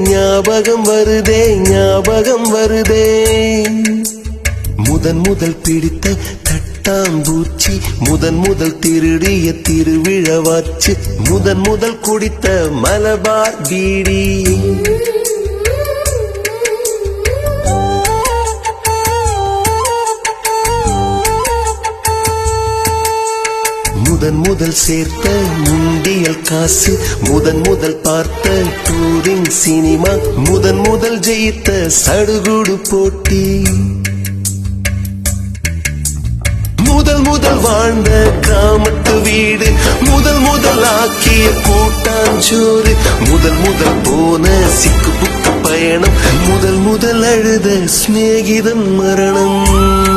ஞாபகம் வருதே ஞாபகம் வருதே. முதன் முதல் பிடித்த தட்டாம்பூச்சி முதன் முதல் திருடிய திருவிழவாச்சு முதன் முதல் குடித்த மலபார் பீடி. முதன் முதல் சேர்த்த முந்தியல் காசு முதன் முதல் பார்த்த டூரிங் சினிமா முதன் முதல் ஜெயித்த சடுகுடு போட்டி. முதல் முதல் வாழ்ந்த கிராமத்து வீடு முதல் முதல் ஆக்கிய கூட்டாஞ்சோறு முதல் முதல் போன சிக்கு புக்கு பயணம் முதல் முதல் அழுத சிநேகிதன் மரணம்.